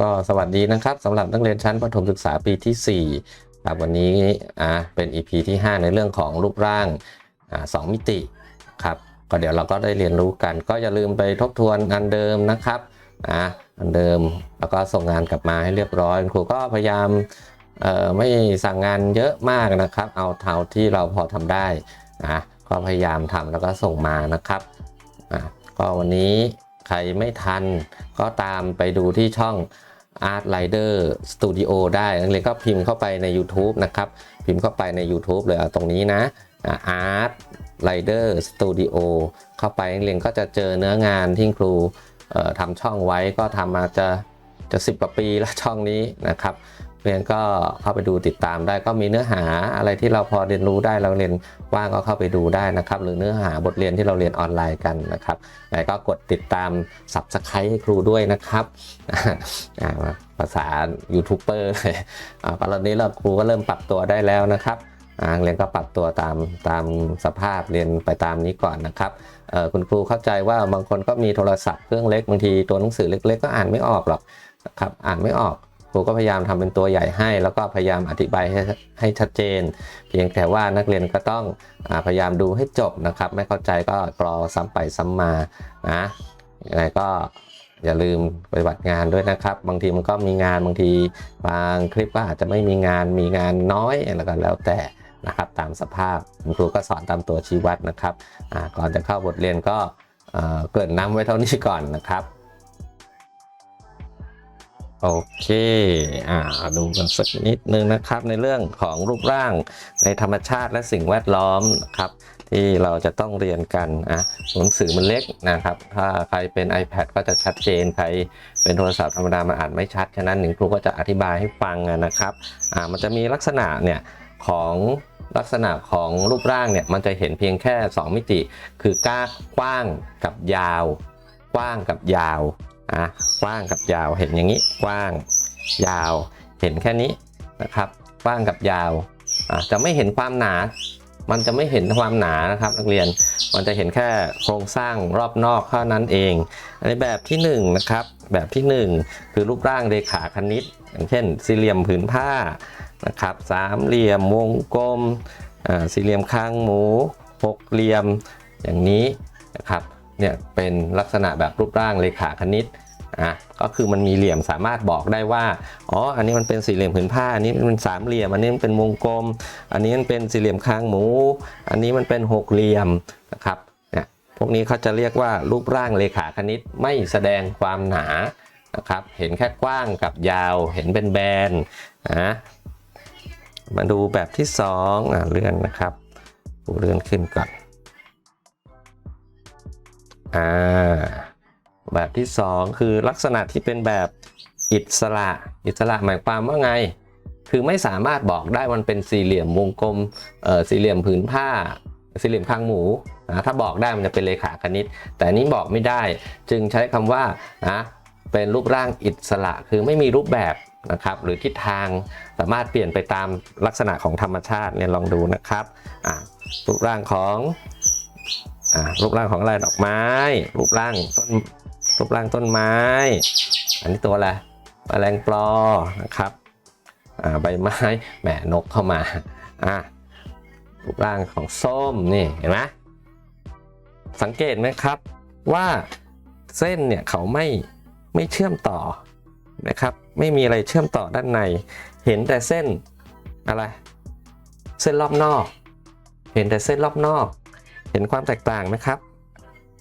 ก็สวัสดีนะครับสำหรับนักเรียนชั้นประถมศึกษาปีที่ 4 ครับวันนี้อ่าเป็น EP ที่ 5 ในเรื่องของรูปร่างอ่าสองมิติครับก็เดี๋ยวเราก็ได้เรียนรู้กัน ก็อย่าลืมไปทบทวนอันเดิมนะครับอ่าอันเดิมแล้วก็ส่งงานกลับมาให้เรียบร้อยครูก็พยายามเอ่อไม่สั่งงานเยอะมากนะครับ เอาเท่าที่เราพอทำได้นะก็พยายามทำแล้วก็ส่งมานะครับอ่าก็วันนี้ใครไม่ทันก็ตามไปดูที่ช่อง Art Rider Studio ได้นักเรียนก็พิมพ์เข้าไปใน YouTube นะครับ พิมพ์เข้าไปใน YouTube เลยตรงนี้นะอ่า Art Rider Studio เข้าไปนักเรียนก็จะเจอเนื้องานที่ครูทำช่องไว้ก็ทำมาจะจะสิบกว่าปีแล้วช่องนี้นะครับ เรียนก็เข้าไปดูติดตามได้ก็มีเนื้อหาอะไรที่เราพอเรียนรู้ได้เราเรียนว่างก็เข้าไปดูได้นะครับ หรือเนื้อหาบทเรียนที่เราเรียนออนไลน์กันนะครับไหนก็กดติดตาม Subscribe ให้ครูด้วยนะครับภาษายูทูบเบอร์เลยตอนนี้เราครูก็เริ่มปรับตัวได้แล้วนะครับเรียนก็ปรับตัวตามตามสภาพเรียนไปตามนี้ก่อนนะครับคุณครูเข้าใจว่าบางคนก็มีโทรศัพท์เครื่องเล็กบางทีตัวหนังสือเล็ก ๆ ก็อ่านไม่ออกหรอกนะครับอ่านไม่ออก รูก็พยายามทำเป็นตัวใหญ่ให้ แล้วก็พยายามอธิบายให้ให้ชัดเจน เพียงแต่ว่านักเรียนก็ต้องอพยายามดูให้จบนะครับ ไม่เข้าใจก็กรอซ้ำไปซ้ำมานะยังไงก็อย่าลืมปฏิบัติงานด้วยนะครับ บางทีมันก็มีงานบางทีบางคลิปก็อาจจะไม่มีงานมีงานน้อยแล้วก็แล้วแต่นะครับตามสภาพคุณครูก็สอนตามตัวชี้วัดนะครับก่อนจะเข้าบทเรียนก็เกริ่นน้ำไว้เท่านี้ก่อนนะครับ โอเค อ่า ดูกันสักนิดนึงนะครับ ในเรื่องของรูปร่างในธรรมชาติและสิ่งแวดล้อมครับ ที่เราจะต้องเรียนกันอะหนังสือมันเล็กนะครับ ถ้าใครเป็น iPad ก็จะชัดเจน ใครเป็นโทรศัพท์ธรรมดามันอ่านไม่ชัด ฉะนั้นหนึ่งครูก็จะอธิบายให้ฟังนะครับ อ่า มันจะมีลักษณะเนี่ยของลักษณะของรูปร่างเนี่ยมันจะเห็นเพียงแค่ 2 มิติ คือก้ากว้างกับยาว กว้างกับยาว อะกว้างกับยาวเห็นอย่างนี้กว้าง ยาวเห็นแค่นี้นะครับ กว้างกับยาวอะจะไม่เห็นความหนา มันจะไม่เห็นความหนานะครับ นักเรียนมันจะเห็นแค่โครงสร้างรอบนอกเท่านั้นเองในแบบที่1นงนะครับ แบบที่ 1 คือรูปร่างเรขาคณิต อย่างเช่น สี่เหลี่ยมผืนผ้านะครับสามเหลี่ยมวงกลมสี่เหลี่ยมคางหมูหกเหลี่ยมอย่างนี้นะครับเนี่ยเป็นลักษณะแบบรูปร่างเรขาคณิต อะก็คือมันมีเหลี่ยมสามารถบอกได้ว่าอ๋ออันนี้มันเป็นสี่เหลี่ยมผืนผ้า อันนี้มันเป็นสามเหลี่ยม อันนี้มันเป็นวงกลม อันนี้มันเป็นสี่เหลี่ยมคางหมู อันนี้มันเป็นหกเหลี่ยมนะครับเนี่ยพวกนี้เขาจะเรียกว่ารูปร่างเรขาคณิตไม่แสดงความหนานะครับเห็นแค่กว้างกับยาวเห็นเป็นแบนนะมาดูแบบที่สองอะเลื่อนนะครับเลื่อนขึ้นก่อนอ่า แบบที่ 2 คือลักษณะที่เป็นแบบอิสระ อิสระหมายความว่าไง คือไม่สามารถบอกได้มันเป็นสี่เหลี่ยมวงกลมเอ่อสี่เหลี่ยมผืนผ้า สี่เหลี่ยมคางหมูนะถ้าบอกได้มันจะเป็นเลขาคณิต แต่นี้บอกไม่ได้ จึงใช้คำว่านะเป็นรูปร่างอิสระ คือไม่มีรูปแบบนะครับ หรือทิศทางสามารถเปลี่ยนไปตามลักษณะของธรรมชาติเนี่ยลองดูนะครับอ่ารูปร่างของอ่ารูปร่างของอะไรดอกไม้ รูปร่างต้น รูปร่างต้นไม้ อันนี้ตัวอะไรแมลงปลอนะครับใบไม้แหมนกเข้ามาอ่ารูปร่างของส้มนี่เห็นไหมสังเกตไหมครับว่าเส้นเนี่ยเขาไม่ไม่เชื่อมต่อนะครับ ไม่มีอะไรเชื่อมต่อด้านใน เห็นแต่เส้นอะไร เส้นรอบนอก เห็นแต่เส้นรอบนอก เห็นความแตกต่างไหมครับ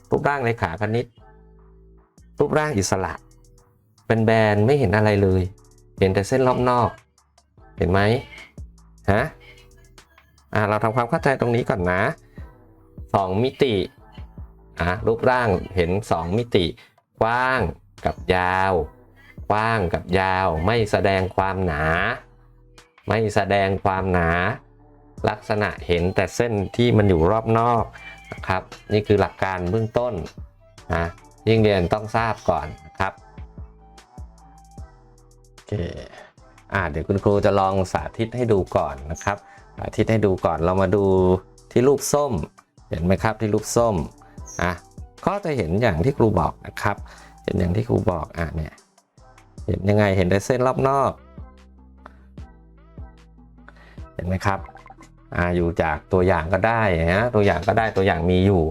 รูปร่างในขาคณิต รูปร่างอิสระ เป็นแบนไม่เห็นอะไรเลย เห็นแต่เส้นรอบนอก เห็นไหมฮะอ่าเราทำความเข้าใจตรงนี้ก่อนนะสองมิติอะรูปร่างเห็นสองมิติ กว้างกับยาว กว้างกับยาว ไม่แสดงความหนา ไม่แสดงความหนา ลักษณะเห็นแต่เส้นที่มันอยู่รอบนอกนะครับ นี่คือหลักการเบื้องต้นนะ ยิ่งเรียนต้องทราบก่อนนะครับโอเคอ่าเดี๋ยวคุณครูจะลองสาธิตให้ดูก่อนนะครับสาธิตให้ดูก่อนเรามาดูที่รูปส้ม เห็นไหมครับที่รูปส้มอะก็จะเห็นอย่างที่ครูบอกนะครับ เห็นอย่างที่ครูบอกอะเนี่ยเห็นยังไงเห็นแต่เส้นรอบนอก เห็นไหมครับอ่าอยู่จากตัวอย่างก็ได้นะตัวอย่างก็ได้ตัวอย่างมีอยู่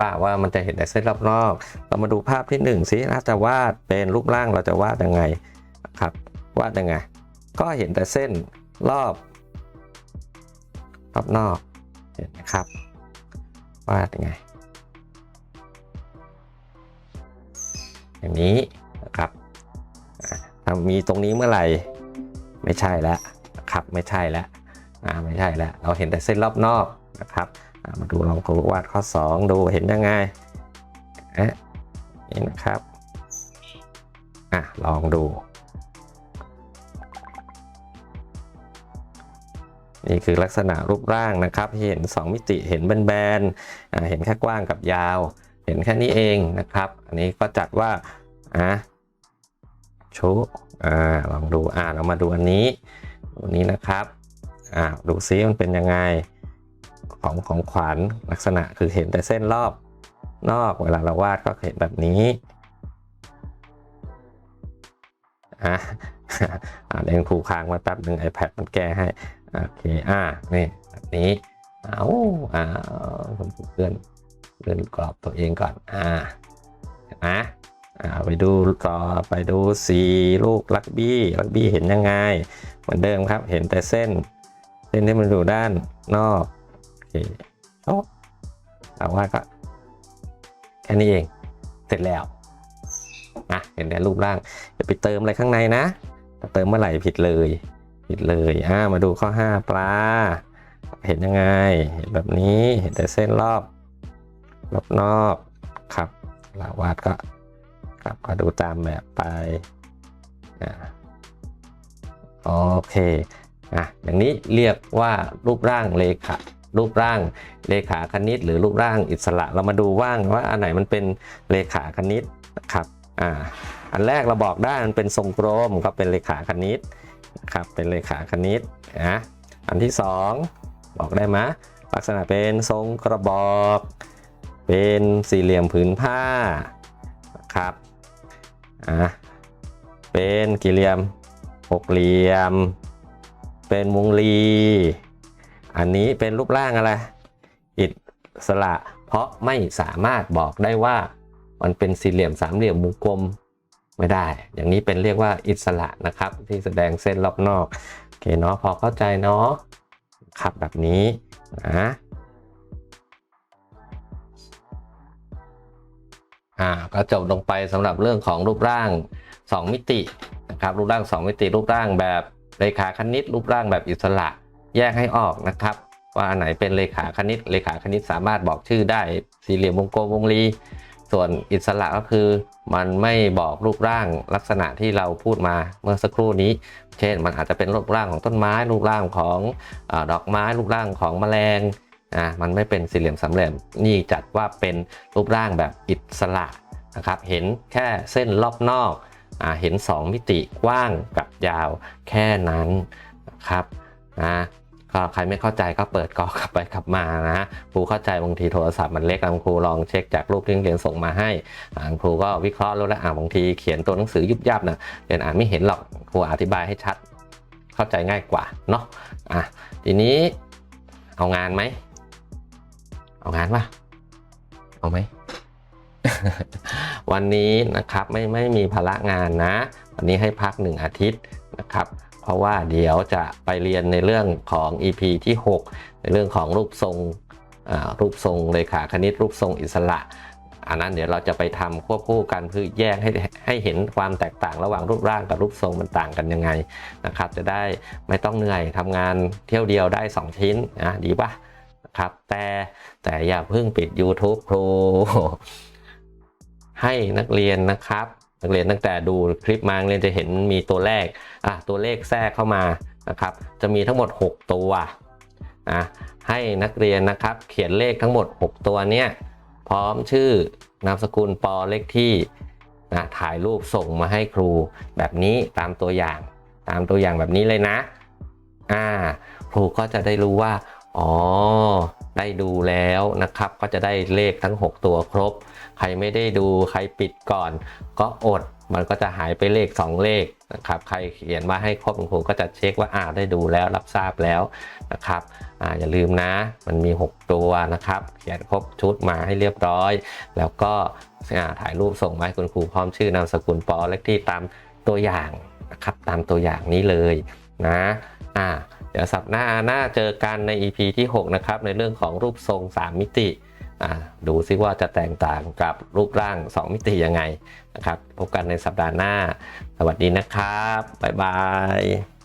ป่ะว่ามันจะเห็นแต่เส้นรอบนอกเรามาดูภาพที่หนึ่งสิถ้าจะวาดเป็นรูปร่างเราจะวาดยังไงครับวาดยังไง ก็เห็นแต่เส้นรอบรอบนอกเห็นไหมครับวาดยังไง อย่างนี้นะครับถ้ามีตรงนี้เมื่อไหร่ไม่ใช่แล้วครับไม่ใช่แล้วไม่ใช่แล้วเราเห็นแต่เส้นรอบนอกนะครับ มาดูลองครูวาดข้อ 2 ดูเห็นยังไงอะนี่นะครับอะลองดู นี่คือลักษณะรูปร่างนะครับ เห็น 2 มิติเห็นแบนๆเห็นแค่กว้างกับยาว เห็นแค่นี้เองนะครับ อันนี้ก็จัดว่าอะชุอ่าลองดูอ่าเรามาดูอันนี้ตัวนี้นะครับอ่าดูซิมันเป็นยังไง ของของขวัญลักษณะคือเห็นแต่เส้นรอบนอกเวลาเราวาดก็เห็นแบบนี้อะอ่าเดี๋ยวครูค้างไว้แป๊บหนึ่ง iPad มันแก้ให้ โอเค อ่านี่แบบนี้เอาอ่าผมเพื่อนเลื่อนกรอบตัวเองก่อน อ่าเห็นไหมอ่าไปดูต่อไปดูสีลูกลักบี้ลักบี้เห็นยังไง เหมือนเดิมครับ เห็นแต่เส้น เส้นที่มันอยู่ด้านนอก เคโอ้แต่ว่าก็แค่นี้เอง เสร็จแล้วนะเห็นแต่รูปร่างอย่าไปเติมอะไรข้างในนะถ้าเติมเมื่อไหร่ผิดเลย ผิดเลยอ่ามาดูข้อ 5 ปลา เห็นยังไง เห็นแบบนี้เห็นแต่เส้นรอบรอบนอกครับลาวาดก็ครับก็ดูตามแบบไปอ่าโอเคอะอย่างนี้เรียกว่ารูปร่างเลขา รูปร่างเลขาคณิต หรือรูปร่างอิสระเรามาดูว่างว่าอันไหนมันเป็นเลขาคณิตนะครับอ่าอันแรกเราบอกได้มันเป็นทรงกลมก็เป็นเลขาคณิตนะครับเป็นเลขาคณิตนะอันที่สองบอกได้ไหมลักษณะเป็นทรงกระบอก เป็นสี่เหลี่ยมผืนผ้านะครับอะเป็นกี่เหลี่ยมหกเหลี่ยม เป็นวงรี อันนี้เป็นรูปร่างอะไร อิสระ เพราะไม่สามารถบอกได้ว่ามันเป็นสี่เหลี่ยมสามเหลี่ยมวงกลมไม่ได้ อย่างนี้เป็นเรียกว่าอิสระนะครับ ที่แสดงเส้นรอบนอก โอเคเนาะพอเข้าใจเนาะครับแบบนี้นะอ่าก็จบลงไปสำหรับเรื่องของรูปร่าง 2 มิตินะครับรูปร่าง 2 มิติ รูปร่างแบบเลขาคณิต รูปร่างแบบอิสระ แยกให้ออกนะครับ ว่าอันไหนเป็นเลขาคณิต เลขาคณิตสามารถบอกชื่อได้สี่เหลี่ยมวงกลมวงรี ส่วนอิสระก็คือ มันไม่บอกรูปร่างลักษณะที่เราพูดมาเมื่อสักครู่นี้ เช่น มันอาจจะเป็นรูปร่างของต้นไม้ รูปร่างของอดอกไม้ รูปร่างของแมลงอ่ามันไม่เป็นสี่เหลี่ยมสามเหลี่ยมนี่จัดว่าเป็นรูปร่างแบบอิสระนะครับ เห็นแค่เส้นรอบนอกอ่าเห็น 2 มิติกว้างกับยาวแค่นั้นนะครับนะ ก็ใครไม่เข้าใจก็เปิดกอกลับไปกลับมานะครูเข้าใจบางทีโทรศัพท์มันเล็กครูลองเช็คจากรูปที่นักเรียนส่งมาให้ครูก็วิเคราะห์แล้วแล้วอ่าบางทีเขียนตัวหนังสือยุบยับนะเรียนอ่านไม่เห็นหรอกครูอธิบายให้ชัด เข้าใจง่ายกว่าเนาะอะทีนี้เอางานไหมเอางานปะเอาไหมวันนี้นะครับไม่ไม่มีภาระงานนะ วันนี้ให้พักหนึ่งอาทิตย์นะครับ เพราะว่าเดี๋ยวจะไปเรียนในเรื่องของ EP ที่ 6 ในเรื่องของรูปทรงรูปทรงเลขาคณิตรูปทรงอิสระ อันนั้นเดี๋ยวเราจะไปทำควบคู่กันเพื่อแยกให้ให้เห็นความแตกต่างระหว่างรูปร่างกับรูปทรงมันต่างกันยังไงนะครับ จะได้ไม่ต้องเหนื่อยทำงานเที่ยวเดียวได้ 2 ชิ้นนะดีปะนะครับแต่แต่อย่าเพิ่งปิด YouTube ครูให้นักเรียนนะครับ นักเรียนตั้งแต่ดูคลิปมาเรียนจะเห็นมีตัวเลขอะตัวเลขแทรกเข้ามานะครับ จะมีทั้งหมด 6 ตัวอะให้นักเรียนนะครับ เขียนเลขทั้งหมด 6 ตัวเนี้ยพร้อมชื่อนามสกุลปอเลขที่นะถ่ายรูปส่งมาให้ครูแบบนี้ตามตัวอย่าง ตามตัวอย่างแบบนี้เลยนะอ่าครูก็จะได้รู้ว่า อ๋อ ได้ดูแล้วนะครับก็จะได้เลขทั้ง 6 ตัวครบ ใครไม่ได้ดูใครปิดก่อน ก็อดมันก็จะหายไปเลข 2 เลขนะครับใครเขียนมาให้ครบคุณครูก็จะเช็คว่าอ่าได้ดูแล้วรับทราบแล้วนะครับอ่าอย่าลืมนะมันมี 6 ตัวนะครับ เขียนครบชุดมาให้เรียบร้อย แล้วก็ถ่ายรูปส่งมาให้คุณครูพร้อมชื่อนามสกุลปอเลขที่ตามตัวอย่างนะครับตามตัวอย่างนี้เลยนะอ่า เดี๋ยวสัปดาห์หน้าเจอกันใน EP ที่ 6 นะครับ ในเรื่องของรูปทรง 3 มิติอ่าดูซิว่าจะแตกต่างกับรูปร่าง 2 มิติยังไงนะครับ พบกันในสัปดาห์หน้า สวัสดีนะครับ บ๊ายบาย